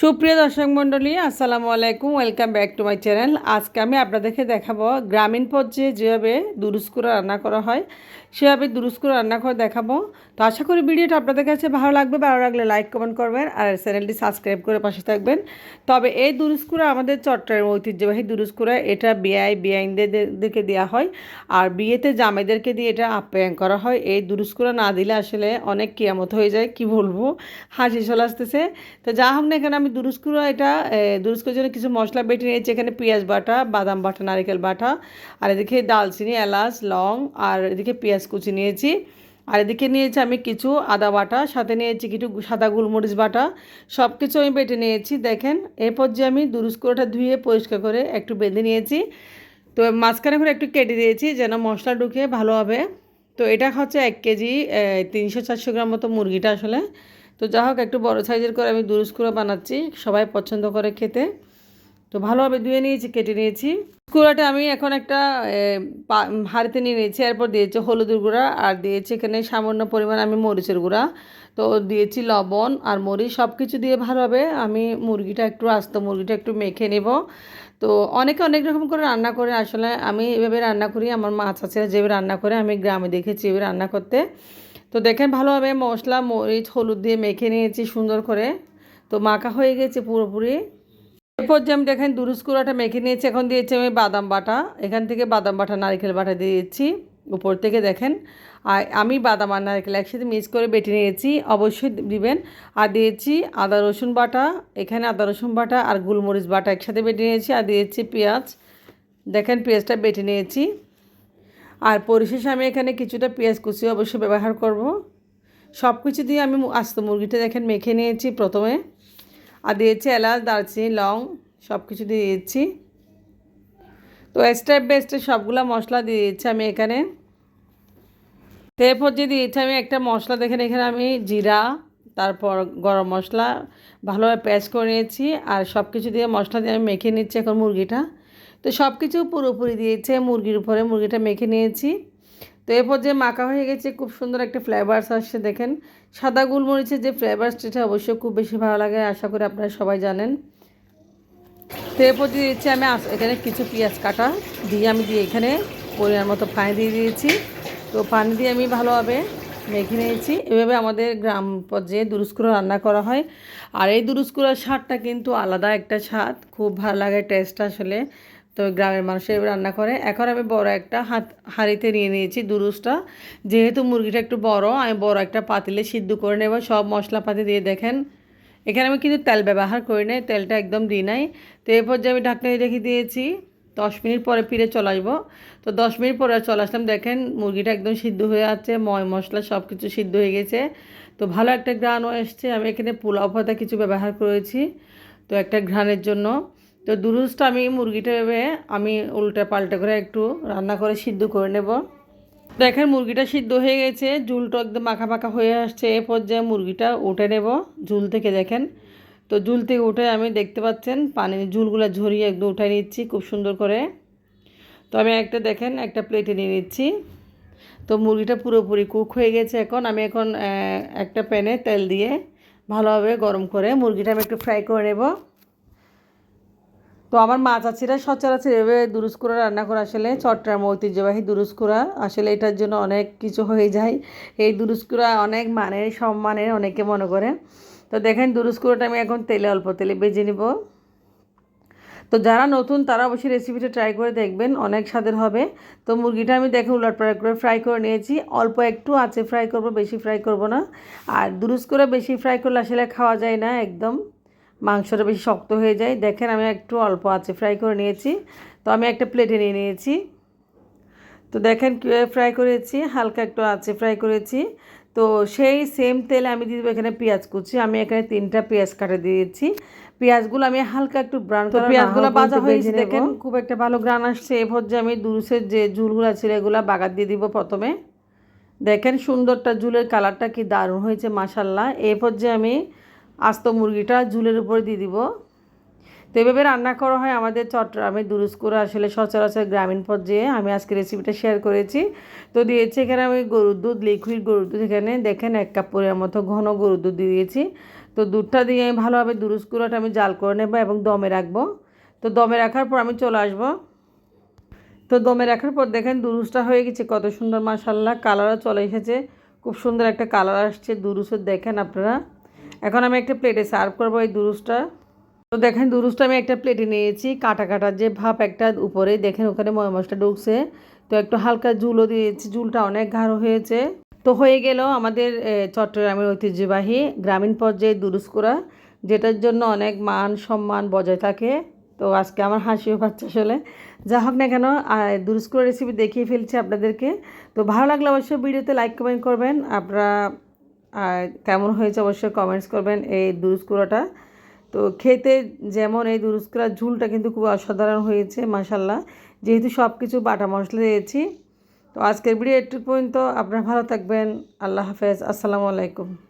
সুপ্রিয় দর্শক মণ্ডলী, আসসালামু আলাইকুম। Welcome back to my channel আজকে আমি আপনাদেরকে দেখাবো গ্রামীণ পর্যায়ে যেভাবে দুরুস্কুরা রান্না করা হয়। সেভাবে রান্না করে দেখাবো। তো আশা করি ভিডিওটা আপনাদের কাছে ভালো লাগবে, ভালো লাগলে লাইক কমেন্ট করবেন আর চ্যানেলটি সাবস্ক্রাইব করে পাশে থাকবেন। তবে এই দুরুস্কুরা আমাদের চট্টগ্রামের ঐতিহ্যবাহী দুরুস্কুরা এটা বিআই বিআইনদেরকে দেওয়া হয় আর বিয়েতে জামাইদেরকে দিয়ে এটা আপ্যায়ন করা হয়। এই দুরুস্কুরা না দিলে আসলে অনেক কিয়ামত হয়ে যায়, কি বলব? হাসি চলে আসতেছে। তো যা হোক না এখানে আমি দুরুস্কুরা এটা দুরুস্কুর জন্য কিছু মশলা বেটে নিয়েছি। এখানে পেঁয়াজ বাটা, বাদাম বাটা, নারকেল বাটা, আর এদিকে দালচিনি, এলাচ, লং, আর এদিকে পেঁয়াজ কুচি নিয়েছি। আর এদিকে নিয়েছি আমি কিছু আদা বাটা, সাথে নিয়েছি কিছু সাদা গোলমরিচ বাটা। সব কিছু আমি বেটে নিয়েছি, দেখেন। এরপর যে আমি দুরুস্কুরোটা ধুয়ে পরিষ্কার করে একটু বেঁধে নিয়েছি। তো মাঝখানে করে একটু কেটে দিয়েছি যেন মশলা ঢুকে ভালো হবে। তো এটা হচ্ছে এক কেজি তিনশো চারশো গ্রাম মতো মুরগিটা আসলে। তো যা হোক, একটু বড়ো সাইজের করে আমি দুরুস্কুড়া বানাচ্ছি, সবাই পছন্দ করে খেতে। তো ভালোভাবে ধুয়ে নিয়েছি, কেটে নিয়েছি। কুড়াটা আমি এখন একটা হাড়িতে নিয়ে নিয়েছি, এরপর দিয়েছি হলুদের গুঁড়া, আর দিয়েছি এখানে সামান্য পরিমাণ আমি মরিচের গুঁড়া। তো দিয়েছি লবণ আর মরিচ সব কিছু দিয়ে ভালোভাবে আমি মুরগিটা একটু, আস্ত মুরগিটা একটু মেখে নেব। তো অনেকে অনেক রকম করে রান্না করে, আসলে আমি এভাবে রান্না করি, আমার মাছ আছে যেভাবে রান্না করে, আমি গ্রামে দেখেছি এভাবে রান্না করতে। তো দেখেন ভালোভাবে মশলা, মরিচ, হলুদ দিয়ে মেখে নিয়েছি সুন্দর করে। তো মাখা হয়ে গেছে পুরোপুরি। এরপর যে আমি দেখেন দুরুস্কুড়াটা মেখে নিয়েছি, এখন দিয়েছি আমি বাদাম বাটা। এখান থেকে বাদাম বাটা, নারকেল বাটা দিয়েছি উপর থেকে দেখেন। আর আমি বাদাম আর নারকেল একসাথে মিক্স করে বেটে নিয়েছি, অবশ্যই দিবেন। আর দিয়েছি আদা রসুন বাটা, এখানে আদা রসুন বাটা আর গোলমরিচ বাটা একসাথে বেটে নিয়েছি। আর দিয়েছি পেঁয়াজ, দেখেন পেঁয়াজটা বেটে নিয়েছি। আর পরিশেষে আমি এখানে কিছুটা পেঁয়াজ কুচি অবশ্যই ব্যবহার করব। সব কিছু দিয়ে আমি আস্ত মুরগিটা দেখেন মেখে নিয়েছি প্রথমে। আর দিয়েছি এলাচ, দারচিনি, লং সব কিছু দিয়ে দিয়েছি। তো স্টেপ বাই স্টেপ সবগুলো মশলা দিয়ে দিচ্ছি আমি এখানে। তো এরপর যে দিয়েছি আমি একটা মশলা, দেখেন এখানে আমি জিরা, তারপর গরম মশলা, ভালোভাবে পেস্ট করে নিয়েছি আর সব কিছু দিয়ে মশলা দিয়ে আমি মেখে নিচ্ছি এখন মুরগিটা। তো সব কিছু পুরোপুরি দিয়েছে, মুরগির উপরে মুরগিটা মেখে নিয়েছি। তো এরপর যে মাখা হয়ে গেছে, খুব সুন্দর একটা ফ্লেভার্স আসছে দেখেন। সাদা গোলমরিচের যে ফ্লেভার্স সেটা অবশ্যই খুব বেশি ভালো লাগে, আশা করি আপনারা সবাই জানেন। তো এরপর দিয়ে দিচ্ছি আমি এখানে কিছু পেঁয়াজ কাটা, দিয়ে আমি দিয়ে এখানে পরিমাণ মতো পানি দিয়ে দিয়েছি। তো পানি দিয়ে আমি ভালোভাবে মেখে নিয়েছি। এভাবে আমাদের গ্রাম পর্যায়ে দুরুস্কুড়া রান্না করা হয়। আর এই দুরুস্কুড়ার স্বাদটা কিন্তু আলাদা একটা স্বাদ, খুব ভালো লাগে টেস্ট আসলে। তো গ্রামের মানুষের রান্না করে। এখন আমি বড় একটা হাত, হাঁড়িতে নিয়ে নিয়েছি দুরুসটা যেহেতু মুরগিটা একটু বড়, আমি বড় একটা পাতিলে সিদ্ধ করে নেব। সব মশলাপাতি দিয়ে দেখেন। এখানে আমি কিন্তু তেল ব্যবহার করি নাই, তেলটা একদম দিই নাই। তো এরপর যে আমি ঢাকনা রেখে দিয়েছি। দশ মিনিট পরে ফিরে চলে আসব। তো দশ মিনিট পরে চলে আসলাম, দেখেন মুরগিটা একদম সিদ্ধ হয়ে আছে, ময় মশলা সব কিছু সিদ্ধ হয়ে গেছে। তো ভালো একটা গ্রানও এসছে। আমি এখানে পোলাও পাতা কিছু ব্যবহার করেছি, তো একটা ঘ্রাণের জন্য। তো দুরুসটা আমি মুরগিটা ভেবে আমি উল্টা পাল্টা করে একটু রান্না করে সিদ্ধ করে নেব। দেখেন মুরগিটা সিদ্ধ হয়ে গেছে, ঝুলটা একদম মাখা মাখা হয়ে আসছে, এ পর্যায়ে মুরগিটা উঠে নেব ঝুল থেকে, দেখেন। তো ঝুল থেকে উঠে আমি দেখতে পাচ্ছেন পানি ঝুলগুলো ঝরিয়ে একদম উঠে নিচ্ছি খুব সুন্দর করে। তো আমি একটা, দেখেন, একটা প্লেটে নিয়ে নিচ্ছি। তো মুরগিটা পুরোপুরি কুক হয়ে গেছে এখন। আমি এখন একটা প্যানে তেল দিয়ে ভালোভাবে গরম করে মুরগিটা আমি একটু ফ্রাই করে নেব। তো আমার মা চাচিরা সচরাচর এভাবে দুরুস্কুরা রান্না করা আসলে। চট্টগ্রাম ঐতিহ্যবাহী দুরুস্কুরা আসলে এটার জন্য অনেক কিছু হয়ে যায়। এই দুরুস্কুরা অনেক মানের, সম্মানের অনেকে মনে করে। তো দেখেন দুরুস্কুরাটা আমি এখন তেলে, অল্প তেলে বেজে নিব। তো যারা নতুন, তারা অবশ্যই রেসিপিটা ট্রাই করে দেখবেন। অনেক স্বাদের হবে। তো মুরগিটা আমি দেখে উলট পালট করে ফ্রাই করে নিয়েছি। অল্প একটু আছে ফ্রাই করব, বেশি ফ্রাই করব না। আর দুরুস করে বেশি ফ্রাই করলে আসলে খাওয়া যায় না একদম। মাংসটা বেশি শক্ত হয়ে যায়। দেখেন আমি একটু অল্প আছে ফ্রাই করে নিয়েছি। তো আমি একটা প্লেটে নিয়ে নিয়েছি। তো দেখেন কীভাবে ফ্রাই করেছি হালকা একটু আছে ফ্রাই করেছি। তো সেই সেম তেলে আমি দিয়ে দেবো এখানে পেঁয়াজ কুচি। আমি এখানে তিনটা পেঁয়াজ কাটে দিয়েছি। পেঁয়াজগুলো আমি হালকা একটু ব্রাউন তো পেঁয়াজগুলো ভাজা হয়েছে দেখেন খুব একটা ভালো গ্রান আসছে। এ যে আমি দুরুসের যে ঝুলগুলো ছিল এগুলো বাগার দিয়ে দিব প্রথমে। দেখেন সুন্দরটা ঝুলের কালারটা কি দারুণ হয়েছে মাসাল্লাহ এ যে আমি আস্ত মুরগিটা ঝুলের উপর দিয়ে দিব। তো এভাবে রান্না করা হয় আমাদের চট্টগ্রামে করে আসলে সচরাচর গ্রামীণ পর্যায়ে। আমি আজকে রেসিপিটা শেয়ার করেছি। তো দিয়েছি এখানে আমি গরুর দুধ লিকুইড গরুর দুধ। এখানে দেখেন এক কাপ পরিমাণ মতো ঘন গরুর দুধ দিয়ে দিয়েছি। তো দুধটা দিয়ে আমি ভালোভাবে দুরুস কুড়াটা আমি জাল করে নেব এবং দমে রাখব। তো দমে রাখার পর আমি চলে আসব। তো দমে রাখার পর দেখেন দুরুসটা হয়ে গেছে, কত সুন্দর মাসাল্লাহ কালারও চলে এসেছে। খুব সুন্দর একটা কালার আসছে দুরুসের দেখেন আপনারা। এখন আমি একটা প্লেটে সার্ভ করব এই দুরুসটা তো দেখেন দুরুসটা আমি একটা প্লেটে নিয়েছি, কাটা কাটা যে ভাপ একটা উপরে, দেখেন ওখানে ময় মশলা ঢুকছে। তো একটু হালকা জুলও দিয়েছি, জুলটা অনেক গাঢ় হয়েছে। তো হয়ে গেল আমাদের চট্টগ্রামের ঐতিহ্যবাহী গ্রামীণ পর্যায়ে দুরুস করা, যেটার জন্য অনেক মান সম্মান বজায় থাকে। তো আজকে আমার হাসিও পাচ্ছে আসলে। যা হোক না কেন দুরুস রেসিপি দেখিয়ে ফেলছি আপনাদেরকে। তো ভালো লাগলে অবশ্যই ভিডিওতে লাইক কমেন্ট করবেন। আপনারা আর কেমন হয়েছে অবশ্যই কমেন্টস করবেন এই দুরুস্কুরাটা তো খেতে যেমন এই দুরুস্কুরার ঝুলটা কিন্তু খুব অসাধারণ হয়েছে মাসাল্লাহ যেহেতু সব কিছু বাটা মশলা দিয়েছি। তো আজকের ভিডিও একটু পর্যন্ত। আপনারা ভালো থাকবেন। আল্লাহ হাফেজ। আসসালামু আলাইকুম।